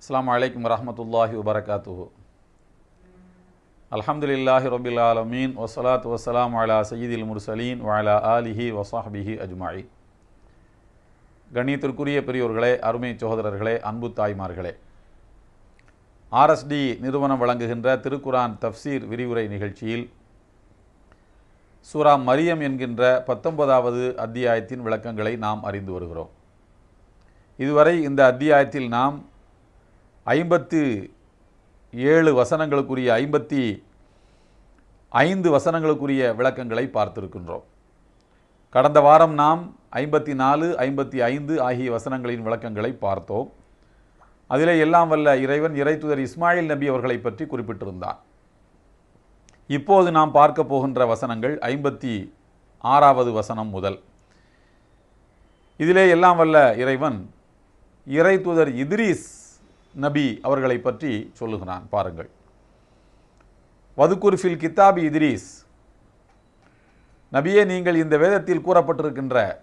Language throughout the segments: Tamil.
அஸ்லாம் அலைக்கும் வரமத்துல்லாஹி வபரகாத்துஹு அலமதுல்லாஹி ரபில் ஆலமீன் வசலாத் வசலாம் வாலா சயீதில் முர்சலீன் வாலா ஆலிஹி வசாஹ்பிஹி அஜ்மாயி கணியத்திற்குரிய பெரியோர்களே அருமை சகோதரர்களே அன்பு தாய்மார்களே. ஆர்எஸ்டி நிறுவனம் வழங்குகின்ற திருக்குரான் தஃப்சீர் விரிவுரை நிகழ்ச்சியில் சூரா மரியம் என்கின்ற பத்தொன்பதாவது அத்தியாயத்தின் விளக்கங்களை நாம் அறிந்து வருகிறோம். இதுவரை இந்த அத்தியாயத்தில் நாம் ஐம்பத்து ஏழு வசனங்களுக்குரிய ஐம்பத்தி ஐந்து வசனங்களுக்குரிய விளக்கங்களை பார்த்திருக்கின்றோம். கடந்த வாரம் நாம் ஐம்பத்தி நாலு ஐம்பத்தி ஐந்து ஆகிய வசனங்களின் விளக்கங்களை பார்த்தோம். அதிலே எல்லாம் வல்ல இறைவன் இறைத்துதர் இஸ்மாயில் நபி அவர்களை பற்றி குறிப்பிட்டிருந்தான். இப்போது நாம் பார்க்க போகின்ற வசனங்கள் ஐம்பத்தி ஆறாவது வசனம் முதல். இதிலே எல்லாம் வல்ல இறைவன் இறைத்துதர் இத்ரீஸ் நபி அவர்களை பற்றி சொல்லுகிறான். பாருங்கள். வதுக்குர்ஃபில் கித்தாபி இத்ரீஸ். நபியே நீங்கள் இந்த வேதத்தில் கூறப்பட்டிருக்கின்ற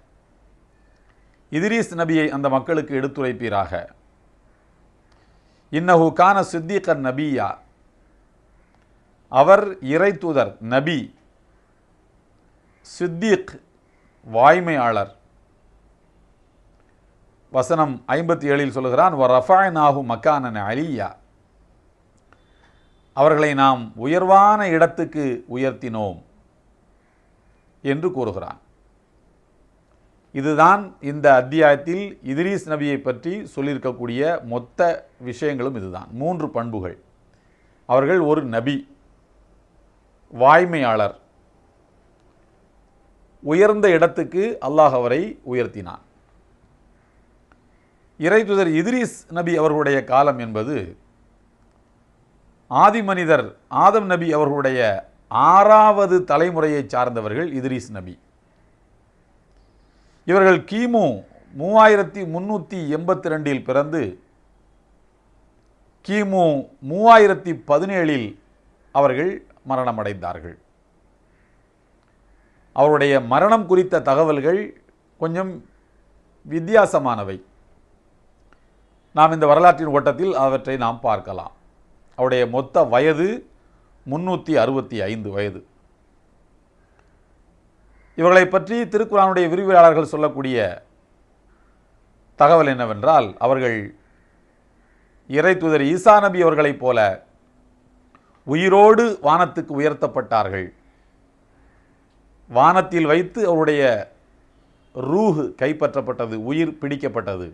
இதிரீஸ் நபியை அந்த மக்களுக்கு எடுத்துரைப்பீராக. இன்னஹு கான சித்திகன் நபியா. அவர் இறைத்தூதர் நபி. சித்திக் வாய்மையாளர். வசனம் ஐம்பத்தி ஏழில் சொல்லுகிறான் வ ரஃபாய்னாஹு மக்கானன் அலியா. அவர்களை நாம் உயர்வான இடத்துக்கு உயர்த்தினோம் என்று கூறுகிறான். இதுதான் இந்த அத்தியாயத்தில் இதிரீஸ் நபியை பற்றி சொல்லியிருக்கக்கூடிய மொத்த விஷயங்களும் இதுதான். மூன்று பண்புகள். அவர்கள் ஒரு நபி வாய்மையாளர். உயர்ந்த இடத்துக்கு அல்லாஹ் அவரை உயர்த்தினான். இறைத்துதர் இத்ரீஸ் நபி அவர்களுடைய காலம் என்பது ஆதி மனிதர் ஆதம் நபி அவர்களுடைய ஆறாவது தலைமுறையை சார்ந்தவர்கள் இத்ரீஸ் நபி. இவர்கள் கிமு மூவாயிரத்தி முன்னூற்றி எண்பத்தி ரெண்டில் பிறந்து கிமு மூவாயிரத்தி பதினேழில் அவர்கள் மரணமடைந்தார்கள். அவருடைய மரணம் குறித்த தகவல்கள் கொஞ்சம் வித்தியாசமானவை. நாம் இந்த வரலாற்றின் ஓட்டத்தில் அவற்றை நாம் பார்க்கலாம். அவருடைய மொத்த வயது முன்னூற்றி அறுபத்தி ஐந்து வயது. இவர்களை பற்றி திருக்குறானுடைய விரிவுரையாளர்கள் சொல்லக்கூடிய தகவல் என்னவென்றால் அவர்கள் இறை தூதர் ஈசா நபி அவர்களைப் போல உயிரோடு வானத்துக்கு உயர்த்தப்பட்டார்கள். வானத்தில் வைத்து அவருடைய ரூஹு கைப்பற்றப்பட்டது உயிர் பிடிக்கப்பட்டது.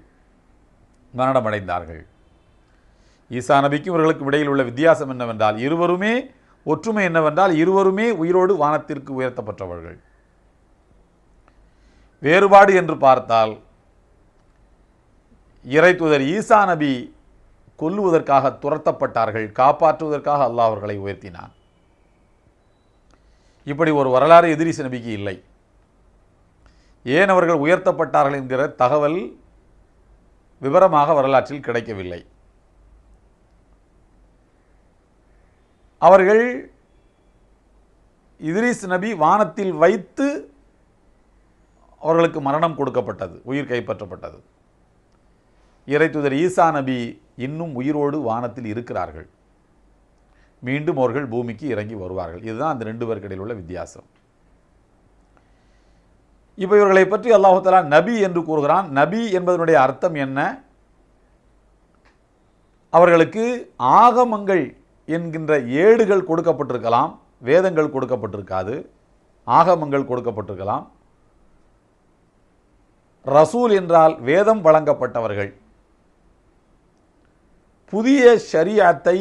மரணமடைந்தார்கள். ஈசா நபிக்கும் இவர்களுக்கும் இடையில் உள்ள வித்தியாசம் என்னவென்றால் இருவருமே ஒற்றுமை என்னவென்றால் இருவருமே உயிரோடு வானத்திற்கு உயர்த்தப்பட்டவர்கள். வேறுபாடு என்று பார்த்தால் இறை தூதர் ஈசா நபி கொல்லுவதற்காக துரத்தப்பட்டார்கள் காப்பாற்றுவதற்காக அல்லாஹ் அவர்களை உயர்த்தினான். இப்படி ஒரு வரலாறு எதிரிச நபிக்கு இல்லை. ஏன் அவர்கள் உயர்த்தப்பட்டார்கள் என்கிற தகவல் விவரமாக வரலாற்றில் கிடைக்கவில்லை. அவர்கள் இதிரிஸ் நபி வானத்தில் வைத்து அவர்களுக்கு மரணம் கொடுக்கப்பட்டது உயிர் கைப்பற்றப்பட்டது. இறைத்துதர் ஈசா நபி இன்னும் உயிரோடு வானத்தில் இருக்கிறார்கள். மீண்டும் அவர்கள் பூமிக்கு இறங்கி வருவார்கள். இதுதான் அந்த ரெண்டு பேருக்கு இடையில் உள்ள வித்தியாசம். இப்போ இவர்களை பற்றி அல்லாஹாலா நபி என்று கூறுகிறான். நபி என்பதனுடைய அர்த்தம் என்ன? அவர்களுக்கு ஆகமங்கள் என்கின்ற ஏடுகள் கொடுக்கப்பட்டிருக்கலாம். வேதங்கள் கொடுக்கப்பட்டிருக்காது. ஆகமங்கள் கொடுக்கப்பட்டிருக்கலாம். ரசூல் என்றால் வேதம் வழங்கப்பட்டவர்கள். புதிய ஷரியாத்தை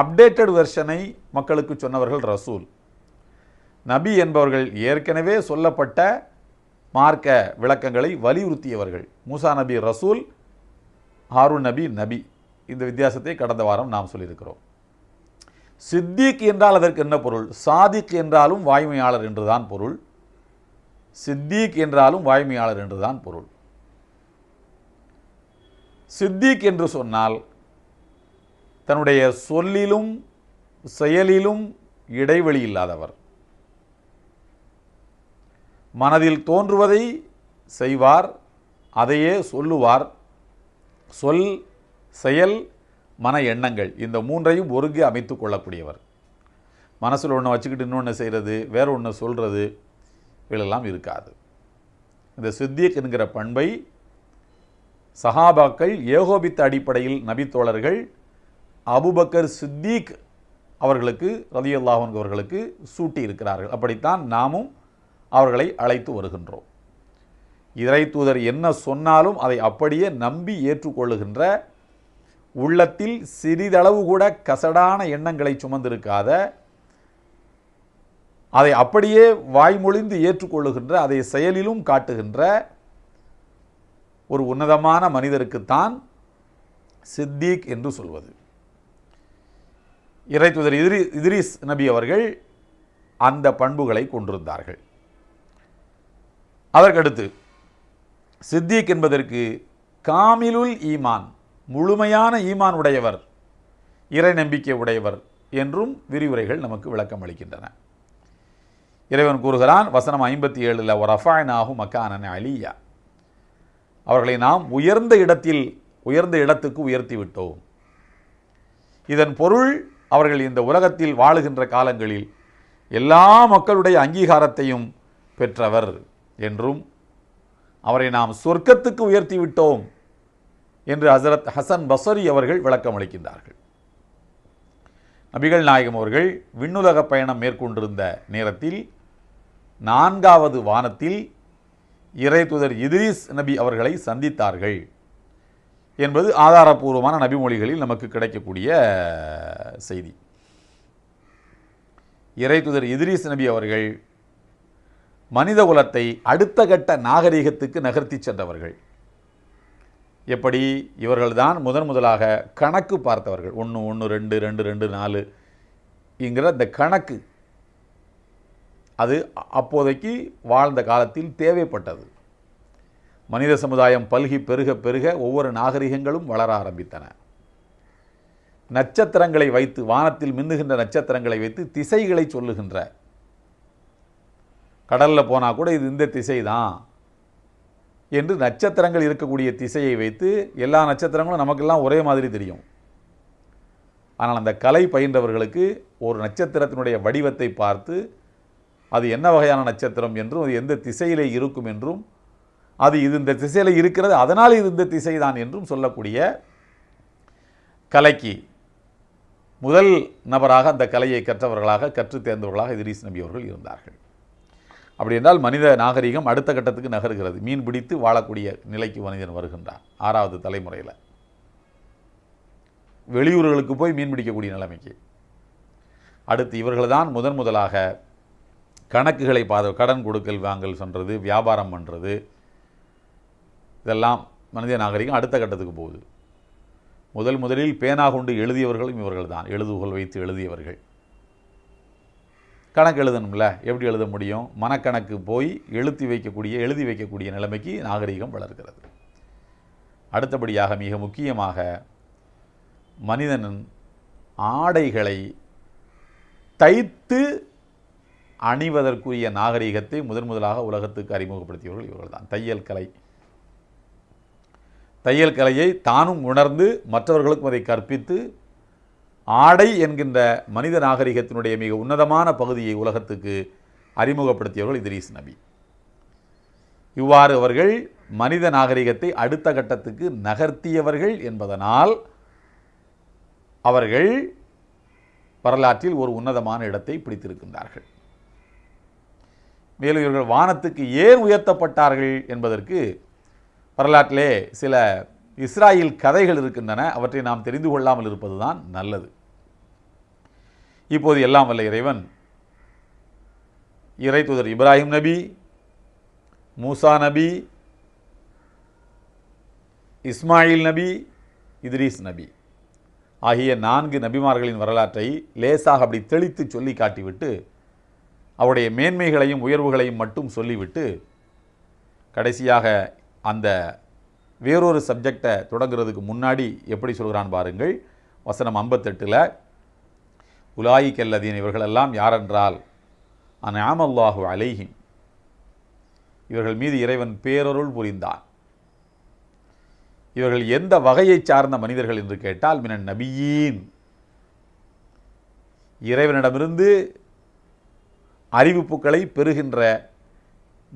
அப்டேட்டட் வெர்ஷனை மக்களுக்கு சொன்னவர்கள் ரசூல். நபி என்பவர்கள் ஏற்கனவே சொல்லப்பட்ட மார்க்க விளக்கங்களை வலியுறுத்தியவர்கள். மூசா நபி ரசூல் ஹாரூன் நபி நபி. இந்த வித்தியாசத்தை கடந்த வாரம் நாம் சொல்லியிருக்கிறோம். சித்திக் என்றால் அதற்கு என்ன பொருள்? சாதிக் என்றாலும் வாய்மையாளர் என்றுதான் பொருள். சித்திக் என்றாலும் வாய்மையாளர் என்றுதான் பொருள். சித்திக் என்று சொன்னால் தன்னுடைய சொல்லிலும் செயலிலும் இடைவெளி இல்லாதவர். மனதில் தோன்றுவதை செய்வார் அதையே சொல்லுவார். சொல் செயல் மன எண்ணங்கள் இந்த மூன்றையும் ஒருங்கே அமைத்து கொள்ளக்கூடியவர். மனசில் ஒன்று வச்சுக்கிட்டு இன்னொன்று செய்கிறது வேற ஒன்று சொல்கிறது இதெல்லாம் இருக்காது. இந்த சித்திக் என்கிற பண்பை சஹாபாக்கள் ஏகோபித்த அடிப்படையில் நபித்தோழர்கள் அபுபக்கர் சித்தீக் அவர்களுக்கு ரதியுல்லாஹன் அவர்களுக்கு சூட்டி இருக்கிறார்கள் அப்படித்தான் நாமும் அவர்களை அழைத்து வருகின்றோம். இறை தூதர் என்ன சொன்னாலும் அதை அப்படியே நம்பி ஏற்றுக்கொள்ளுகின்ற உள்ளத்தில் சிறிதளவு கூட கசடான எண்ணங்களை சுமந்திருக்காத அதை அப்படியே வாய்மொழிந்து ஏற்றுக்கொள்ளுகின்ற அதை செயலிலும் காட்டுகின்ற ஒரு உன்னதமான மனிதருக்குத்தான் சித்தீக் என்று சொல்வது. இறைத்துதர் இதிரி இதிரிஸ் நபி அவர்கள் அந்த பண்புகளை கொண்டிருந்தார்கள். அதற்கடுத்து சித்திக் என்பதற்கு காமிலுல் ஈமான் முழுமையான ஈமான் உடையவர் இறை நம்பிக்கை உடையவர் என்றும் விரிவுரைகள் நமக்கு விளக்கம் அளிக்கின்றன. இறைவன் கூறுகிறான் வசனம் ஐம்பத்தி ஏழில் ரஃபாயனாகும் மக்கானன் அலியா. அவர்களை நாம் உயர்ந்த இடத்தில் உயர்ந்த இடத்துக்கு உயர்த்தி விட்டோம். இதன் பொருள் அவர்கள் இந்த உலகத்தில் வாழுகின்ற காலங்களில் எல்லா மக்களுடைய அங்கீகாரத்தையும் பெற்றவர். என்றும் அவரை நாம் சொர்க்கத்துக்கு உயர்த்தி விட்டோம் என்று ஹசரத் ஹசன் பசரி அவர்கள் விளக்கம் அளிக்கின்றார்கள் நபிகள் நாயகம் அவர்கள் விண்ணுலக பயணம் மேற்கொண்டிருந்த நேரத்தில் நான்காவது வானத்தில் இறைத்துதர் இதிரிஸ் நபி அவர்களை சந்தித்தார்கள் என்பது ஆதாரபூர்வமான நபிமொழிகளில் நமக்கு கிடைக்கக்கூடிய செய்தி. இறைத்துதர் இதிரிஸ் நபி அவர்கள் மனித குலத்தை அடுத்த கட்ட நாகரிகத்துக்கு நகர்த்தி சென்றவர்கள். எப்படி? இவர்கள்தான் முதன் முதலாக கணக்கு பார்த்தவர்கள். ஒன்று ஒன்று ரெண்டு ரெண்டு ரெண்டு நாலு என்கிற இந்த கணக்கு. அது அப்போதைக்கு வாழ்ந்த காலத்தில் தேவைப்பட்டது. மனித சமுதாயம் பல்கி பெருக பெருக ஒவ்வொரு நாகரிகங்களும் வளர ஆரம்பித்தன. நட்சத்திரங்களை வைத்து வானத்தில் மின்னுகின்ற நட்சத்திரங்களை வைத்து திசைகளை சொல்லுகின்ற கடலில் போனால் கூட இது இந்த திசை தான் என்று நட்சத்திரங்கள் இருக்கக்கூடிய திசையை வைத்து எல்லா நட்சத்திரங்களும் நமக்கெல்லாம் ஒரே மாதிரி தெரியும். ஆனால் அந்த கலை பயின்றவர்களுக்கு ஒரு நட்சத்திரத்தினுடைய வடிவத்தை பார்த்து அது என்ன வகையான நட்சத்திரம் என்றும் அது எந்த திசையிலே இருக்கும் என்றும் அது இது இந்த திசையில் இருக்கிறது அதனால் இது இந்த திசை தான் என்றும் சொல்லக்கூடிய கலைக்கு முதல் நபராக அந்த கலையை கற்றவர்களாக கற்றுத் தேர்ந்தவர்களாக இதிரீஸ் நபி அவர்கள் இருந்தார்கள். அப்படி என்றால் மனித நாகரிகம் அடுத்த கட்டத்துக்கு நகர்கிறது. மீன் பிடித்து வாழக்கூடிய நிலைக்கு மனிதன் வருகின்றான். ஆறாவது தலைமுறையில். வெளியூர்களுக்கு போய் மீன் பிடிக்கக்கூடிய நிலைமைக்கு. அடுத்து இவர்கள் தான் முதன் முதலாக கணக்குகளை பாத கடன் கொடுக்கல் வாங்கல் சொல்கிறது வியாபாரம் பண்ணுறது இதெல்லாம் மனித நாகரிகம் அடுத்த கட்டத்துக்கு போகுது. முதல் முதலில் பேனா கொண்டு எழுதியவர்களும் இவர்கள் தான் எழுதுகோல் வைத்து எழுதியவர்கள். கணக்கு எழுதணும்ல? எப்படி எழுத முடியும்? மனக்கணக்கு போய் எழுத்தி வைக்கக்கூடிய எழுதி வைக்கக்கூடிய நிலைமைக்கு நாகரிகம் வளர்கிறது. அடுத்தபடியாக மிக முக்கியமாக மனிதனின் ஆடைகளை தைத்து அணிவதற்குரிய நாகரிகத்தை முதன் முதலாக உலகத்துக்கு அறிமுகப்படுத்தியவர்கள் இவர்கள் தான் தையல் கலை. தையல் கலையை தானும் உணர்ந்து மற்றவர்களுக்கும் அதை கற்பித்து ஆடை என்கின்ற மனித நாகரிகத்தினுடைய மிக உன்னதமான பகுதியை உலகத்துக்கு அறிமுகப்படுத்தியவர்கள் இதிரீஸ் நபி. இவ்வாறு அவர்கள் மனித நாகரிகத்தை அடுத்த கட்டத்துக்கு நகர்த்தியவர்கள் என்பதனால் அவர்கள் வரலாற்றில் ஒரு உன்னதமான இடத்தை பிடித்திருக்கின்றார்கள். மேலும் இவர்கள் வானத்துக்கு ஏன் உயர்த்தப்பட்டார்கள் என்பதற்கு வரலாற்றிலே சில இஸ்ராயில் கதைகள் இருக்கின்றன. அவற்றை நாம் தெரிந்து கொள்ளாமல் இருப்பதுதான் நல்லது. இப்போது எல்லாம் வல்ல இறைவன். இறை தூதர் இப்ராஹிம் நபி மூசா நபி இஸ்மாயில் நபி இத்ரீஸ் நபி. ஆகிய நான்கு நபிமார்களின் வரலாற்றை லேசாக அப்படி தெளித்து சொல்லி காட்டிவிட்டு அவருடைய மேன்மைகளையும் உயர்வுகளையும் மட்டும் சொல்லிவிட்டு கடைசியாக அந்த வேறொரு சப்ஜெக்டை தொடங்குறதுக்கு முன்னாடி எப்படி சொல்கிறான் பாருங்கள். வசனம் ஐம்பத்தெட்டில் உலாயி கல்லதீன் இவர்களெல்லாம் யாரென்றால் அந்நாமல்லாஹு அலைஹிம். இவர்கள் மீது இறைவன் பேரருள் புரிந்தான். இவர்கள் எந்த வகையைச் சார்ந்த மனிதர்கள் என்று கேட்டால் மினன் நபியீன். இறைவனிடமிருந்து அறிவிப்புகளை பெறுகின்ற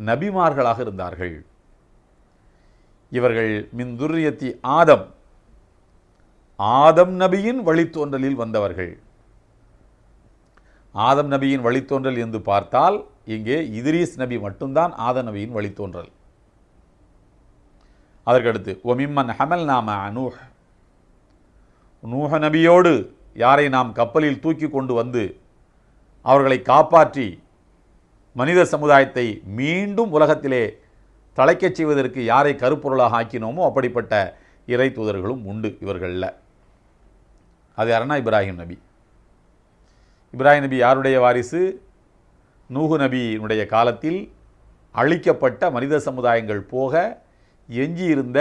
நபிமார்களாக இருந்தார்கள். இவர்கள் மின் துர்ரியத்தி ஆதம். ஆதம் நபியின் வழித்தோன்றலில் வந்தவர்கள். ஆதம் நபியின் வழித்தோன்றல் என்று பார்த்தால் இங்கே இதிரீஸ் நபி மட்டும்தான் ஆதம் நபியின் வழித்தோன்றல். அதற்கடுத்து ஒமிம்மன் ஹமல் நாம அனூஹ் நூஹ நபியோடு யாரை நாம் கப்பலில் தூக்கி கொண்டு வந்து அவர்களை காப்பாற்றி மனித சமுதாயத்தை மீண்டும் உலகத்திலே தலைக்கச் செய்வதற்கு யாரை கருப்பொருளாக ஆக்கினோமோ அப்படிப்பட்ட இறை தூதர்களும் உண்டு இவர்களில். அது யாருன்னா இப்ராஹிம் நபி. இப்ராஹிம் நபி யாருடைய வாரிசு? நூகு நபியினுடைய காலத்தில் அழிக்கப்பட்ட மனித சமுதாயங்கள் போக எஞ்சியிருந்த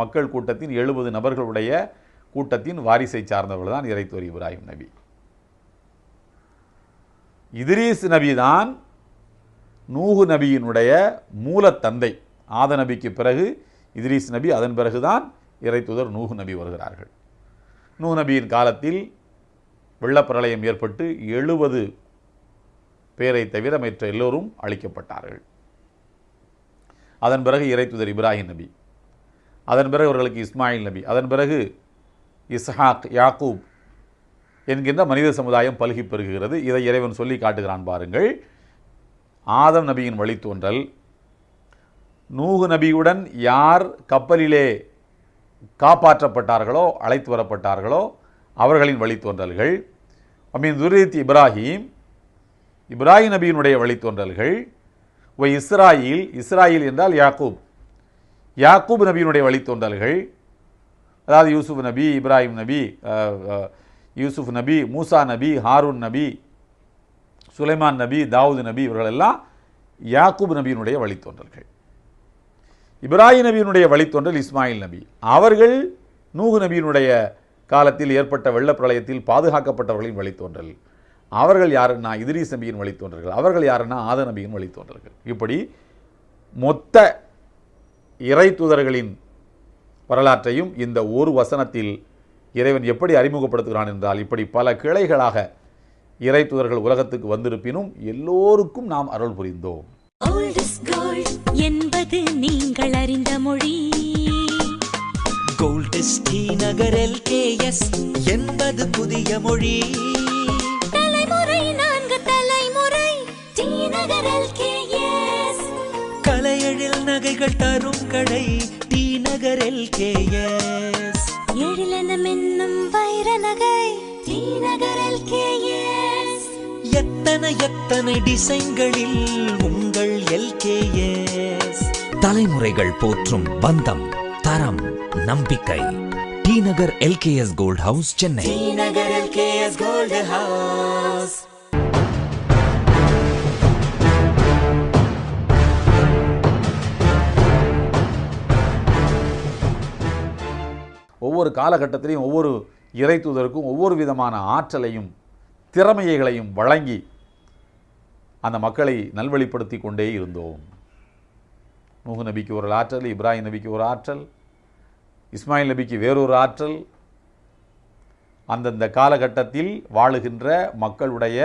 மக்கள் கூட்டத்தின் எழுபது நபர்களுடைய கூட்டத்தின் வாரிசை சார்ந்தவர்கள் தான் இறைத்தோர் இப்ராஹிம் நபி. இதிரீஸ் நபி தான் நூகு நபியினுடைய மூலத்தந்தை ஆத நபிக்கு பிறகு இதிரீஸ் நபி அதன் பிறகுதான் இறைத்துதர் நூகு நபி வருகிறார்கள். நூ நபியின் காலத்தில் வெள்ளப்பிரளயம் ஏற்பட்டு எழுபது பேரை தவிர மற்ற எல்லோரும் அழிக்கப்பட்டார்கள். அதன் பிறகு இறைத்துதர் இப்ராஹிம் நபி அதன் பிறகு அவர்களுக்கு இஸ்மாயில் நபி அதன் பிறகு இஸ்ஹாக் யாக்கூப் என்கின்ற மனித சமுதாயம் பல்கி பெருகுகிறது இதை இறைவன் சொல்லி காட்டுகிறான் பாருங்கள். ஆதம் நபியின் வழித்தோன்றல் நூகு நபியுடன் யார் கப்பலிலே காப்பாற்றப்பட்டார்களோ அழைத்து வரப்பட்டார்களோ அவர்களின் வழித்தோன்றல்கள். அமீன் துரித் இப்ராஹிம் இப்ராஹிம் நபியினுடைய வழித்தோன்றல்கள். ஒய் இஸ்ராயில் இஸ்ராயில் என்றால் யாக்கூப். யாக்கூப் நபியினுடைய வழித்தோன்றல்கள். அதாவது யூசுப் நபி இப்ராஹிம் நபி அஹ், யூசுப் நபி மூசா நபி ஹாரூன் நபி சுலைமான் நபி தாவூது நபி இவர்களெல்லாம் யாக்கூப் நபியினுடைய வழித்தோன்றல்கள். இப்ராஹிம் நபியினுடைய வழித்தோன்றல் இஸ்மாயில் நபி. அவர்கள் நூகு நபியினுடைய காலத்தில் ஏற்பட்ட வெள்ளப்பிரளயத்தில் பாதுகாக்கப்பட்டவர்களின் வழித்தோன்றல். அவர்கள் யாருன்னா இதிரீஸ் நபியின் வழித்தோன்றர்கள் அவர்கள் யாருன்னா ஆத நபியின் வழித்தோன்றர்கள் இப்படி மொத்த இறை தூதர்களின் வரலாற்றையும் இந்த ஒரு வசனத்தில் இறைவன் எப்படி அறிமுகப்படுத்துகிறான் என்றால் இப்படி பல கிளைகளாக இறை தூதர்கள் உலகத்துக்கு வந்திருப்பினும் எல்லோருக்கும் நாம் அருள் புரிந்தோம். என்பது நீங்கள் அறிந்த மொழி. கோல்டஸ் டி நகர் எல்கேஎஸ் என்பது புதிய மொழி தலைமுறை நான்கு தலைமுறை டி நகர் LKS. கலையெழில் நகைகள் தரும் கடை டி நகர் எல்கேஎஸ் எழிலென மின்னும் வைர நகை டி நகர் LKS. எத்தனை எத்தனை டிசைன்களில் உங்கள் எல்கேஎஸ் தலைமுறைகள் போற்றும் பந்தம் தரம் நம்பிக்கை. T Nagar LKS gold house Chennai. T Nagar LKS gold house. ஒவ்வொரு காலகட்டத்திலையும் ஒவ்வொரு இறை தூதருக்கும் ஒவ்வொரு விதமான ஆற்றலையும் திறமையைகளையும் வழங்கி அந்த மக்களை நல்வழிப்படுத்தி கொண்டே இருந்தோம். நூஹு நபிக்கு ஒரு ஆற்றல் இப்ராஹிம் நபிக்கு ஒரு ஆற்றல் இஸ்மாயில் நபிக்கு வேறொரு ஆற்றல் அந்தந்த காலகட்டத்தில் வாழுகின்ற மக்களுடைய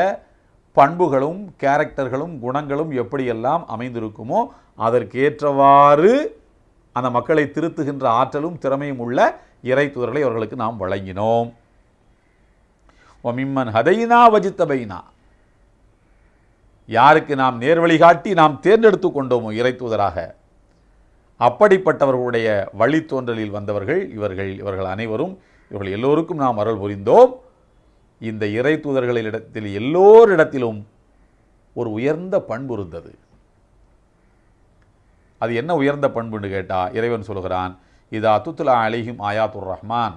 பண்புகளும் கேரக்டர்களும் குணங்களும் எப்படியெல்லாம் அமைந்திருக்குமோ அதற்கேற்றவாறு அந்த மக்களை திருத்துகின்ற ஆற்றலும் திறமையும் உள்ள இறை தூதர்களை அவர்களுக்கு நாம் வழங்கினோம். ஒமிம்மன் ஹதைனா வஜித்தபைனா யாருக்கு நாம் நேர்வழி காட்டி நாம் தேர்ந்தெடுத்து கொண்டோமோ இறை தூதராக? அப்படிப்பட்டவர்களுடைய வழித்தோன்றலில் வந்தவர்கள் இவர்கள் இவர்கள் அனைவரும் இவர்கள் எல்லோருக்கும் நாம் அருள் புரிந்தோம். இந்த இறை தூதர்களிடத்தில் எல்லோரிடத்திலும் ஒரு உயர்ந்த பண்பு இருந்தது. அது என்ன உயர்ந்த பண்புன்னு கேட்டா இறைவன் சொல்கிறான் இது அத்துத்துலா அலைஹிம் ஆயாத்துர் ரஹ்மான்.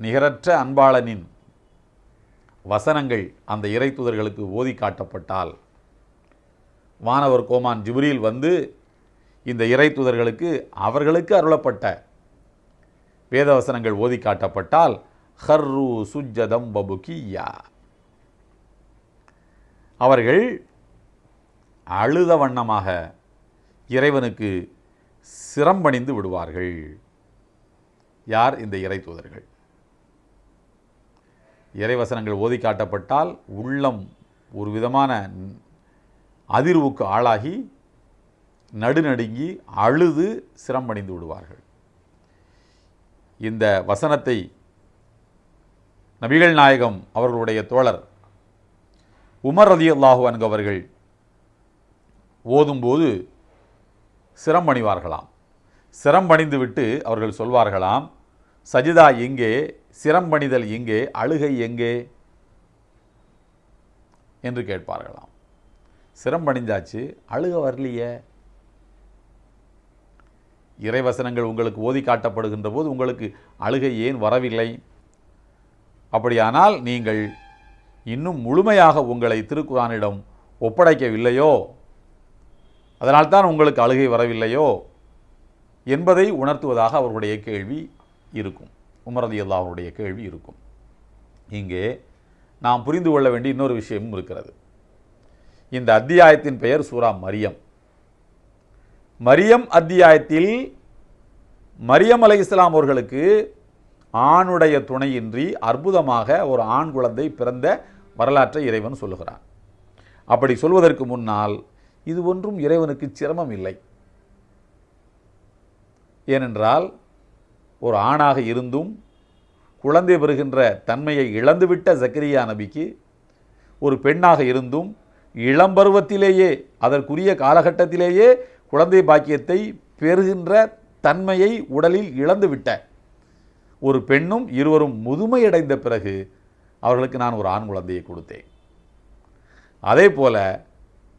நிகரற்ற அன்பாளனின் வசனங்கள் அந்த இறை தூதர்களுக்கு ஓதி காட்டப்பட்டால் வானவர் கோமான் ஜிப்ரீல் வந்து இந்த இறை தூதர்களுக்கு அவர்களுக்கு அருளப்பட்ட வேதவசனங்கள் ஓதி காட்டப்பட்டால் ஹர்ரு சுஜதம் பபுகியா அவர்கள் அழுத வண்ணமாக இறைவனுக்கு சிரம்பணிந்து விடுவார்கள். யார்? இந்த இறை தூதர்கள். இறைவசனங்கள் ஓதி காட்டப்பட்டால் உள்ளம் ஒரு விதமான அதிர்வுக்கு ஆளாகி நடுநடுங்கி அழுது சிரமடைந்து விடுவார்கள். இந்த வசனத்தை நபிகள் நாயகம் அவர்களுடைய தோழர் உமர் ரதி அல்லாஹு அவர்கள் ஓதும்போது சிரம்பணிவார்களாம் சிரம்பணிந்து விட்டு அவர்கள் சொல்வார்களாம் சஜிதா எங்கே? சிரம்பணிதல் எங்கே? அழுகை எங்கே? என்று கேட்பார்களாம். சிரம்பணிஞ்சாச்சு அழுக வரலையே. இறைவசனங்கள் உங்களுக்கு ஓதி காட்டப்படுகின்ற போது உங்களுக்கு அழுகை ஏன் வரவில்லை? அப்படியானால் நீங்கள் இன்னும் முழுமையாக உங்களை திருக்குரானிடம் ஒப்படைக்கவில்லையோ? அதனால்தான் உங்களுக்கு அழுகை வரவில்லையோ? என்பதை உணர்த்துவதாக அவருடைய கேள்வி இருக்கும். உமரதி அல்லாஹருடைய கேள்வி இருக்கும். இங்கே நாம் புரிந்து கொள்ள வேண்டிய இன்னொரு விஷயமும் இருக்கிறது. இந்த அத்தியாயத்தின் பெயர் சூரா மரியம். மரியம் அத்தியாயத்தில் மரியம் அலை இஸ்லாம் அவர்களுக்கு ஆணுடைய துணையின்றி அற்புதமாக ஒரு ஆண் குழந்தை பிறந்த வரலாற்றை இறைவன் சொல்லுகிறான். அப்படி சொல்வதற்கு முன்னால் இது ஒன்றும் இறைவனுக்கு சிரமம் இல்லை. ஏனென்றால் ஒரு ஆணாக இருந்தும் குழந்தை பெறுகின்ற தன்மையை இழந்துவிட்ட ஜக்கரியா நபிக்கு ஒரு பெண்ணாக இருந்தும் இளம்பருவத்திலேயே அதற்குரிய காலகட்டத்திலேயே குழந்தை பாக்கியத்தை பெறுகின்ற தன்மையை உடலில் இழந்துவிட்ட ஒரு பெண்ணும் இருவரும் முதுமையடைந்த பிறகு அவர்களுக்கு நான் ஒரு ஆண் குழந்தையை கொடுத்தேன். அதே போல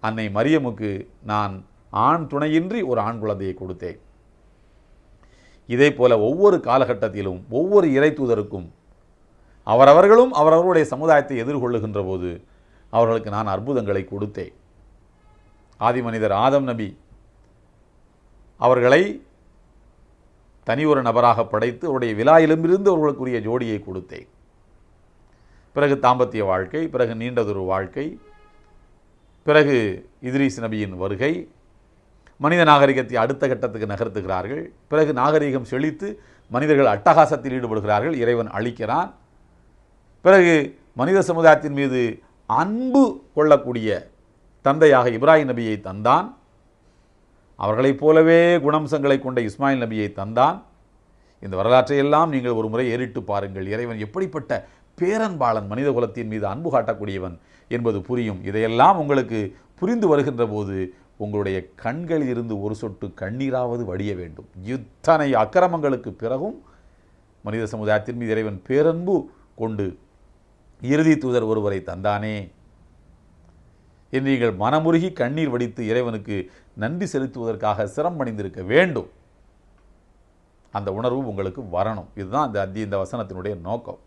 அன்னை மரியமுக்கு நான் ஆண் துணையின்றி ஒரு ஆண் குழந்தையை கொடுத்தேன். இதே போல ஒவ்வொரு காலகட்டத்திலும் ஒவ்வொரு இறை தூதருக்கும் அவரவர்களும் அவரவர்களுடைய சமுதாயத்தை எதிர்கொள்ளுகின்ற போது அவர்களுக்கு நான் அற்புதங்களை கொடுத்தேன். ஆதி மனிதர் ஆதம் நபி அவர்களை தனி ஒரு நபராக படைத்து அவருடைய விழாயிலுமிருந்து அவர்களுக்குரிய ஜோடியை கொடுத்தேன். பிறகு தாம்பத்திய வாழ்க்கை பிறகு நீண்டதொரு வாழ்க்கை பிறகு இத்ரீஸ் நபியின் வருகை மனித நாகரிகத்தை அடுத்த கட்டத்துக்கு நகர்த்துகிறார்கள் பிறகு நாகரிகம் செழித்து மனிதர்கள் அட்டகாசத்தில் ஈடுபடுகிறார்கள் இறைவன் அழிக்கிறான் பிறகு மனித சமுதாயத்தின் மீது அன்பு கொள்ளக்கூடிய தந்தையாக இப்ராஹிம் நபியை தந்தான் அவர்களைப் போலவே குணம்சங்களை கொண்ட இஸ்மாயில் நபியை தந்தான். இந்த வரலாற்றை எல்லாம் நீங்கள் ஒரு முறை ஏறிட்டு பாருங்கள். இறைவன் எப்படிப்பட்ட பேரன்பாளன் மனித குலத்தின் மீது அன்பு காட்டக்கூடியவன் என்பது புரியும். இதையெல்லாம் உங்களுக்கு புரிந்து வருகின்ற போது உங்களுடைய கண்களில் இருந்து ஒரு சொட்டு கண்ணீராவது வடிய வேண்டும். இத்தனை அக்கிரமங்களுக்கு பிறகும் மனித சமுதாயத்தின் மீது இறைவன் பேரன்பு கொண்டு இறுதி தூதர் ஒருவரை தந்தானே. என்று நீங்கள் மனமுருகி கண்ணீர் வடித்து இறைவனுக்கு நன்றி செலுத்துவதற்காக சிரமணிந்திருக்க வேண்டும். அந்த உணர்வு உங்களுக்கு வரணும். இதுதான் அந்த அத்தி இந்த வசனத்தினுடைய நோக்கம்.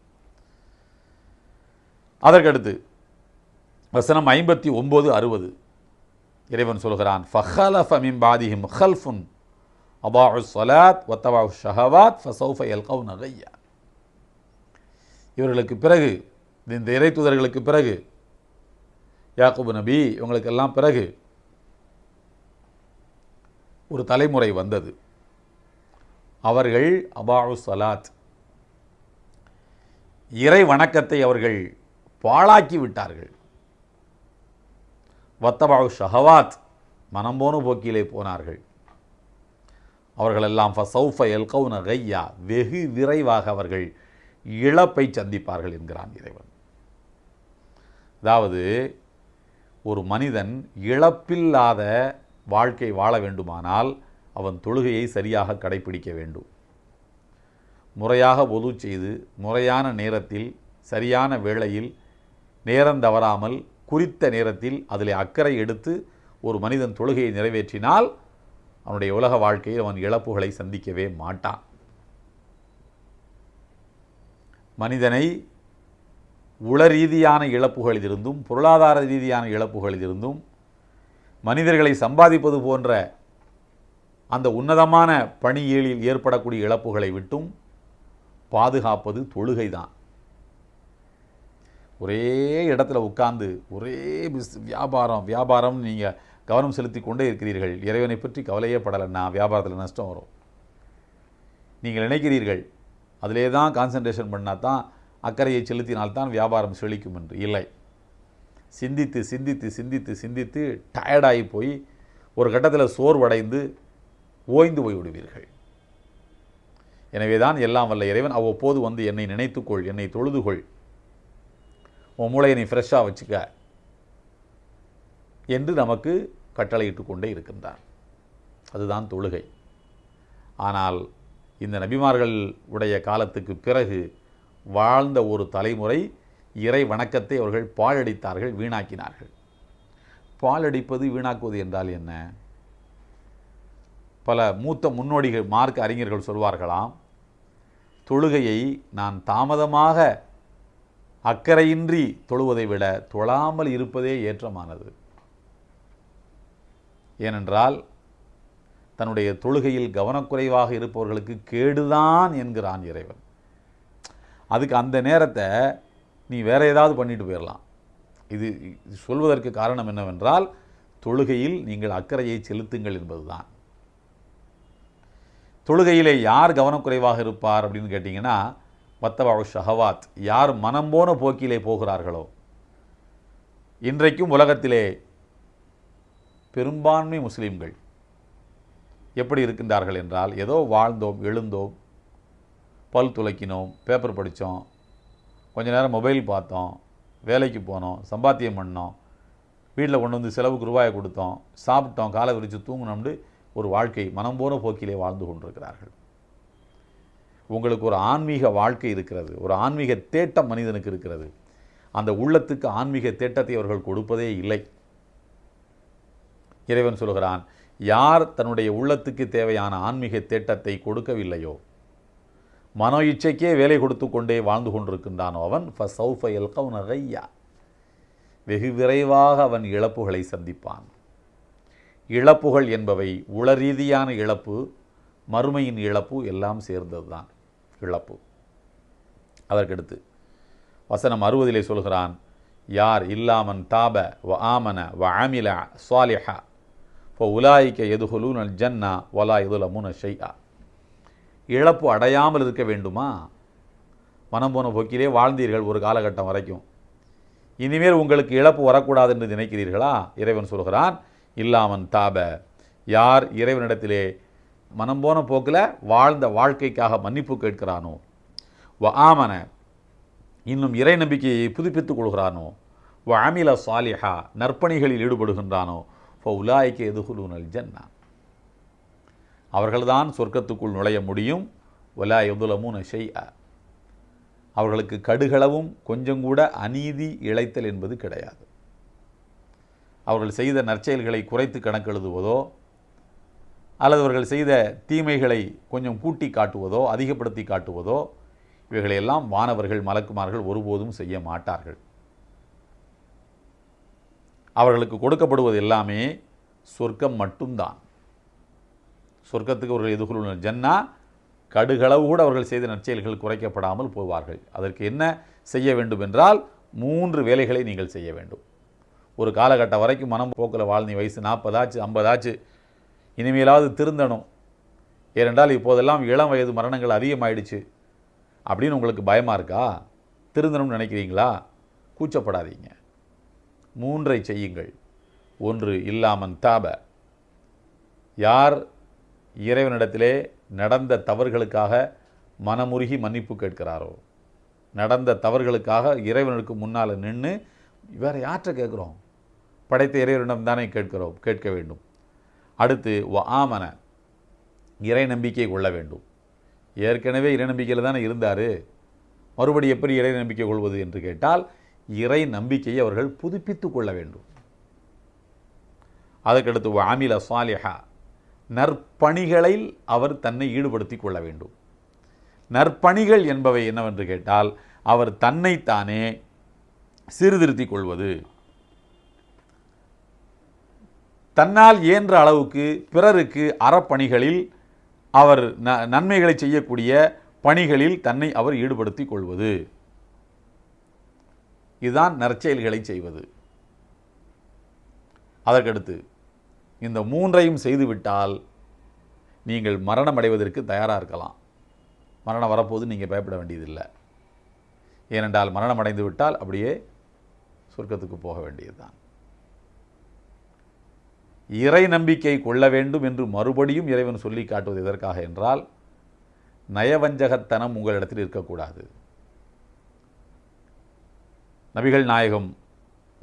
அதற்கடுத்து வசனம் ஐம்பத்தி ஒம்பது அறுபது. இறைவன் சொல்கிறான் ஃபஹலஃப மின் பாதிஹிம் ஹல்ஃபுன் அபாஹு ஸலாத் வத்தபாஉ ஷஹவாத் ஃபசௌஃப யல்கவுன நகையா இவர்களுக்கு பிறகு இந்த இறை தூதர்களுக்கு பிறகு யாக்குபு நபி இவங்களுக்கெல்லாம் பிறகு ஒரு தலைமுறை வந்தது. அவர்கள் அபாஉ சலாத் இறை வணக்கத்தை அவர்கள் பாழாக்கி விட்டார்கள். வத்தபாவு ஷஹவாத் மனம் போன போக்கிலே போனார்கள். அவர்களெல்லாம் ஃபசௌஃப எல்கவுன கையா வெகு விரைவாக அவர்கள் இழப்பை சந்திப்பார்கள் என்கிறான் இறைவன். அதாவது ஒரு மனிதன் இழப்பில்லாத வாழ்க்கை வாழ வேண்டுமானால் அவன் தொழுகையை சரியாக கடைபிடிக்க வேண்டும். முறையாக ஒது செய்து முறையான நேரத்தில் சரியான வேளையில் நேரம் தவறாமல் குறித்த நேரத்தில் அதில் அக்கறை எடுத்து ஒரு மனிதன் தொழுகையை நிறைவேற்றினால் அவனுடைய உலக வாழ்க்கையில் அவன் இழப்புகளை சந்திக்கவே மாட்டான். மனிதனை உள ரீதியான இழப்புகளிலிருந்தும் பொருளாதார ரீதியான இழப்புகளிலிருந்தும் மனிதர்களை சம்பாதிப்பது போன்ற அந்த உன்னதமான பணியியலில் ஏற்படக்கூடிய இழப்புகளை விட்டும் பாதுகாப்பது தொழுகை தான் ஒரே இடத்துல உட்கார்ந்து ஒரே பிஸ் வியாபாரம் வியாபாரம் நீங்கள் கவனம் செலுத்தி கொண்டே இருக்கிறீர்கள். இறைவனை பற்றி கவலையே படலைன்னா வியாபாரத்தில் நஷ்டம் வரும். நீங்கள் நினைக்கிறீர்கள் அதிலே தான் கான்சன்ட்ரேஷன் பண்ணால் தான் அக்கறையை செலுத்தினால்தான் வியாபாரம் செழிக்கும் என்று. இல்லை. சிந்தித்து சிந்தித்து சிந்தித்து சிந்தித்து டயர்டாகி போய் ஒரு கட்டத்தில் சோர்வடைந்து ஓய்ந்து போய் விடுவீர்கள். எனவே தான் எல்லாம் வல்ல இறைவன் அவ்வப்போது வந்து என்னை நினைத்துக்கொள் என்னை தொழுதுகொள். உன் மூளையை நீ ஃப்ரெஷ்ஷாக வச்சுக்க என்று நமக்கு கட்டளையிட்டு கொண்டே இருக்கின்றார் அதுதான் தொழுகை. ஆனால் இந்த நபிமார்கள் உடைய காலத்துக்கு பிறகு வாழ்ந்த ஒரு தலைமுறை இறை வணக்கத்தை அவர்கள் பாழடித்தார்கள் வீணாக்கினார்கள். பாலடிப்பது வீணாக்குவது என்றால் என்ன? பல மூத்த முன்னோடிகள் மார்க்க அறிஞர்கள் சொல்வார்களாம் தொழுகையை நான் தாமதமாக அக்கறையின்றி தொழுவதை விட தொழாமல் இருப்பதே ஏற்றமானது. ஏனென்றால் தன்னுடைய தொழுகையில் கவனக்குறைவாக இருப்பவர்களுக்கு கேடுதான் என்கிறான் இறைவன். அதுக்கு அந்த நேரத்தை நீ வேறு ஏதாவது பண்ணிட்டு போயிடலாம் இது இது சொல்வதற்கு காரணம் என்னவென்றால் தொழுகையில் நீங்கள் அக்கறையை செலுத்துங்கள் என்பதுதான். தொழுகையிலே யார் கவனக்குறைவாக இருப்பார் அப்படின்னு கேட்டிங்கன்னா மத்தபாவு ஷஹவாத் யார் மனம் போன போக்கிலே போகிறார்களோ. இன்றைக்கும் உலகத்திலே பெரும்பான்மை முஸ்லீம்கள் எப்படி இருக்கின்றார்கள் என்றால் ஏதோ வாழ்ந்தோம் எழுந்தோம் பல் துலக்கினோம் பேப்பர் படித்தோம் கொஞ்ச நேரம் மொபைல் பார்த்தோம் வேலைக்கு போனோம் சம்பாத்தியம் பண்ணோம் வீட்டில் கொண்டு வந்து செலவுக்கு ரூபாயை கொடுத்தோம் சாப்பிட்டோம் காலை விரித்து தூங்கினோம்னு ஒரு வாழ்க்கை மனம் போன போக்கிலே வாழ்ந்து கொண்டிருக்கிறார்கள். உங்களுக்கு ஒரு ஆன்மீக வாழ்க்கை இருக்கிறது ஒரு ஆன்மீக தேட்டம் மனிதனுக்கு இருக்கிறது. அந்த உள்ளத்துக்கு ஆன்மீக தேட்டத்தை அவர்கள் கொடுப்பதே இல்லை. இறைவன் சொல்கிறான் யார் தன்னுடைய உள்ளத்துக்கு தேவையான ஆன்மீக தேட்டத்தை கொடுக்கவில்லையோ மனோ இச்சைக்கே வேலை கொடுத்து கொண்டே வாழ்ந்து கொண்டிருக்கின்றானோ அவன்? ஃபசௌஃப யல்கௌன கையா. வெகு விரைவாக அவன் இழப்புகளை சந்திப்பான். இழப்புகள் என்பவை உளரீதியான இழப்பு மறுமையின் இழப்பு எல்லாம் சேர்ந்ததுதான் இழப்பு. அதற்கடுத்து வசனம் அறுபதிலே சொல்கிறான் யார் இல்லாமன் தாப வ ஆமன வ ஆமில சுவாலிஹா இப்போ உலாய்க்க எதுகுலூன் ஜன்னா ஜன்னா எதுல எதுலமுன ஷையா இழப்பு அடையாமல் இருக்க வேண்டுமா? மனம் போன போக்கிலே வாழ்ந்தீர்கள் ஒரு காலகட்டம் வரைக்கும். இனிமேல் உங்களுக்கு இழப்பு வரக்கூடாது என்று நினைக்கிறீர்களா? இறைவன் சொல்கிறான் இல்லாமன் தாப. யார் இறைவனிடத்திலே மனம் போன போக்கில் வாழ்ந்த வாழ்க்கைக்காக மன்னிப்பு கேட்கிறானோ? வ ஆமன. இன்னும் இறை நம்பிக்கையை புதுப்பித்துக் கொள்கிறானோ? வ அமில சாலிஹா. நற்பணிகளில் ஈடுபடுகின்றானோ? ஃபோ உலாய்க்கு எதுகுலூனல் ஜன்னா. அவர்கள்தான் சொர்க்கத்துக்குள் நுழைய முடியும். ஒலா எதுலமும் ஷெய் அவர்களுக்கு கடுகளவும் கொஞ்சம் கூட அநீதி இழைத்தல் என்பது கிடையாது. அவர்கள் செய்த நற்செயல்களை குறைத்து கணக்கெழுதுவதோ அல்லது அவர்கள் செய்த தீமைகளை கொஞ்சம் கூட்டி காட்டுவதோ அதிகப்படுத்தி காட்டுவதோ இவைகளையெல்லாம் வானவர்கள் மலக்குமார்கள் ஒருபோதும் செய்ய மாட்டார்கள். அவர்களுக்கு கொடுக்கப்படுவது எல்லாமே சொர்க்கம் மட்டும்தான். சொர்க்கத்துக்கு அவர்கள் எதிர்கொள்ள ஜன்னா கடுகளவு கூட அவர்கள் செய்த நற்செயல்கள் குறைக்கப்படாமல் போவார்கள். அதற்கு என்ன செய்ய வேண்டும் என்றால் மூன்று வேலைகளை நீங்கள் செய்ய வேண்டும். ஒரு காலகட்டம் வரைக்கும் மனம் போக்கில் வாழ்ந்த வயசு நாற்பதாச்சு ஐம்பதாச்சு இனிமேலாவது திருந்தணும். ஏனென்றால் இப்போதெல்லாம் இளம் வயது மரணங்கள் அதிகமாயிடுச்சு. அப்படின்னு உங்களுக்கு பயமாக இருக்கா? திருந்தணும்னு நினைக்கிறீங்களா? கூச்சப்படாதீங்க. மூன்றை செய்யுங்கள். ஒன்று இல்லாமன் தாப. யார் இறைவனிடத்திலே நடந்த தவறுகளுக்காக மனமுருகி மன்னிப்பு கேட்கிறாரோ? நடந்த தவறுகளுக்காக இறைவனுக்கு முன்னால் நின்று வேறு யார்கிட்ட கேட்குறோம்? படைத்த இறைவனிடம் தானே கேட்கிறோம் கேட்க வேண்டும். அடுத்து ஆமன. இறை நம்பிக்கை கொள்ள வேண்டும். ஏற்கனவே இறை நம்பிக்கையில் தானே இருந்தார். மறுபடி எப்படி இறை நம்பிக்கை கொள்வது என்று கேட்டால் இறை நம்பிக்கையை அவர்கள் புதுப்பித்து கொள்ள வேண்டும். அதற்கடுத்து அமில ஆமில சாலிஹா. நற்பணிகளில் அவர் தன்னை ஈடுபடுத்தி கொள்ள வேண்டும். நற்பணிகள் என்பவை என்னவென்று கேட்டால் அவர் தன்னைத்தானே சீர்திருத்திக் கொள்வது. தன்னால் இயன்ற அளவுக்கு பிறருக்கு அறப்பணிகளில் அவர் ந நன்மைகளை செய்யக்கூடிய பணிகளில் தன்னை அவர் ஈடுபடுத்திக் கொள்வது. இதுதான் நற்செயல்களை செய்வது. அதற்கடுத்து இந்த மூன்றையும் செய்துவிட்டால் நீங்கள் மரணம் அடைவதற்கு தயாராக இருக்கலாம். மரணம் வரப்போது நீங்கள் பயப்பட வேண்டியதில்லை. ஏனென்றால் மரணம் அடைந்து விட்டால் அப்படியே சொர்க்கத்துக்கு போக வேண்டியதுதான். இறை நம்பிக்கை கொள்ள வேண்டும் என்று மறுபடியும் இறைவன் சொல்லி காட்டுவது எதற்காக என்றால் நயவஞ்சகத்தனம் உங்களிடத்தில் இருக்கக்கூடாது. நபிகள் நாயகம்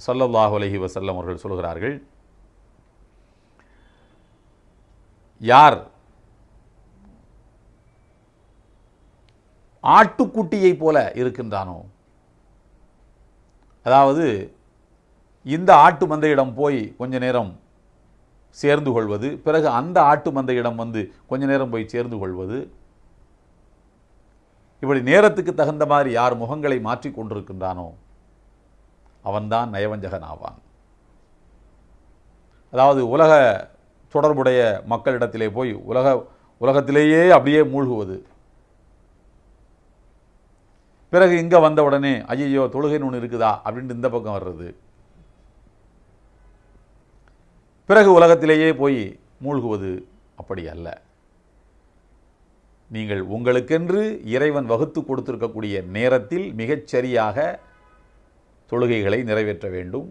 சல்லல்லாஹு அலஹி வசல்லம் அவர்கள் சொல்கிறார்கள் யார்? ஆட்டுக்குட்டியை போல இருக்கின்றானோ? அதாவது இந்த ஆட்டு மந்தையிடம் போய் கொஞ்ச நேரம் சேர்ந்து கொள்வது பிறகு அந்த ஆட்டு மந்தையிடம் வந்து கொஞ்ச நேரம் போய் சேர்ந்து கொள்வது இப்படி நேரத்துக்கு தகுந்த மாதிரி யார் முகங்களை மாற்றி கொண்டிருக்கின்றானோ அவன்தான் நயவஞ்சகன் ஆவான். அதாவது உலக தொடர்புடைய மக்களிடத்திலே போய் உலக உலகத்திலேயே அப்படியே மூழ்குவது. பிறகு இங்கே வந்த உடனே ஐயையோ தொழுகைன்னு ஒன்று இருக்குதா? அப்படின்ட்டு இந்த பக்கம் வர்றது. பிறகு உலகத்திலேயே போய் மூழ்குவது அப்படி அல்ல. நீங்கள் உங்களுக்கென்று இறைவன் வகுத்து கொடுத்திருக்கக்கூடிய நேரத்தில் மிகச்சரியாக தொழுகைகளை நிறைவேற்ற வேண்டும்.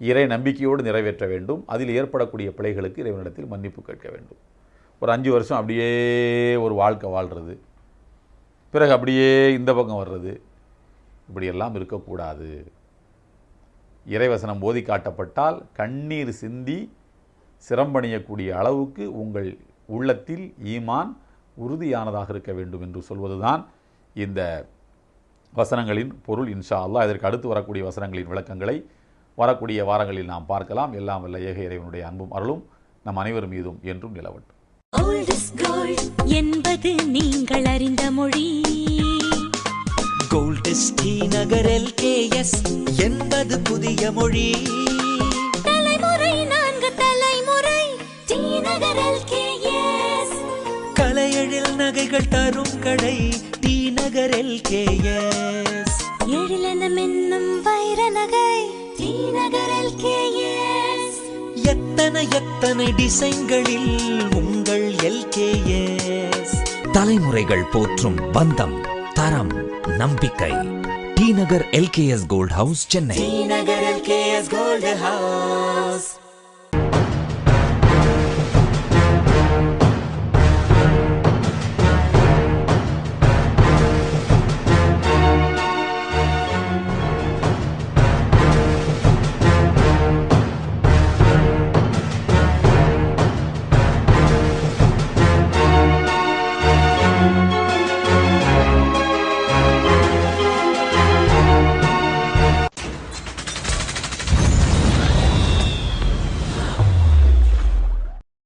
இறை நம்பிக்கையோடு நிறைவேற்ற வேண்டும். அதில் ஏற்படக்கூடிய பிழைகளுக்கு இறைவனிடத்தில் மன்னிப்பு கேட்க வேண்டும். ஒரு அஞ்சு வருஷம் அப்படியே ஒரு வாழ்க்கை வாழ்கிறது பிறகு அப்படியே இந்த பக்கம் வர்றது. இப்படியெல்லாம் இருக்கக்கூடாது. இறைவசனம் போதி காட்டப்பட்டால் கண்ணீர் சிந்தி சிரம்பணியக்கூடிய அளவுக்கு உங்கள் உள்ளத்தில் ஈமான் உறுதியானதாக இருக்க வேண்டும் என்று சொல்வதுதான் இந்த வசனங்களின் பொருள் இன்ஷா அல்லா இதற்கு அடுத்து வரக்கூடிய வசனங்களின் விளக்கங்களை வரக்கூடிய வாரங்களில் நாம் பார்க்கலாம். எல்லாம் வல்ல ஏக இறைவனுடைய அன்பும் அருளும் நம் அனைவர் மீதும் என்றும் நிலவட்டும். என்பது நீங்கள் அறிந்த மொழி. கோல்டஸ் டி நகர் எல்கேஎஸ் என்பது புதிய மொழி. தலைமுறை நான்கு தலைமுறை டி நகர் LKS. கலையெழில் நகைகள் தரும் கடை டி நகர் எல்கேஎஸ் எத்தனை எத்தனை டிசைன்களில் உங்கள் எல்கேஎஸ்? தலைமுறைகள் போற்றும் பந்தம் தரம் நம்பிக்கை. T Nagar LKS gold house Chennai.